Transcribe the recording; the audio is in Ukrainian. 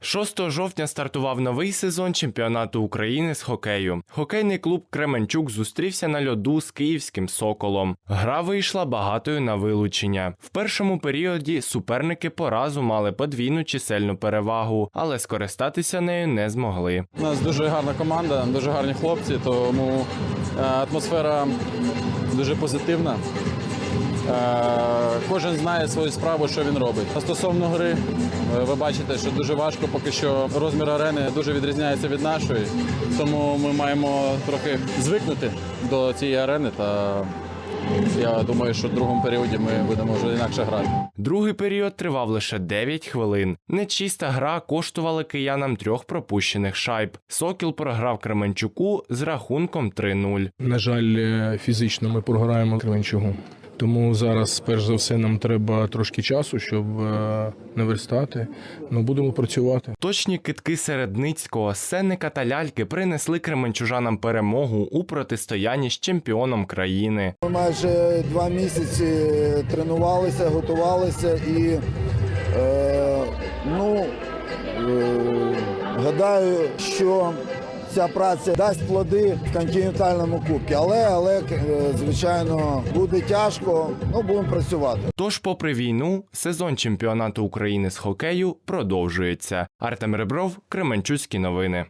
6 жовтня стартував новий сезон чемпіонату України з хокею. Хокейний клуб Кременчук зустрівся на льоду з київським соколом. Гра вийшла багатою на вилучення. В першому періоді суперники по разу мали подвійну чисельну перевагу, але скористатися нею не змогли. У нас дуже гарна команда, дуже гарні хлопці, тому е, атмосфера дуже позитивна. Кожен знає свою справу, що він робить. А Стосовно гри, е, ви бачите, що дуже важко, поки що розмір арени дуже відрізняється від нашої. Тому ми маємо трохи звикнути до цієї арени. Та я думаю, що в другому періоді ми будемо вже інакше грати. Другий період тривав лише 9 хвилин. Нечиста гра коштувала киянам трьох пропущених шайб. Сокіл програв Кременчуку з рахунком 3-0. На жаль, е, фізично ми програємо Кременчугу. Тому зараз, перш за все, нам треба трошки часу, щоб е, наверстати. Ну, будемо працювати. Точні китки Середницького, Сенника та Ляльки принесли кременчужанам перемогу у протистоянні з чемпіоном країни. Ми майже два місяці тренувалися, готувалися і е, ну, е, гадаю, що ця праця дасть плоди в континентальному кубці. Але, але е, звичайно, буде тяжко, ну будемо працювати. Тож, попри війну, сезон чемпіонату України з хокею продовжується. Артем Ребров, Кременчуцькі новини.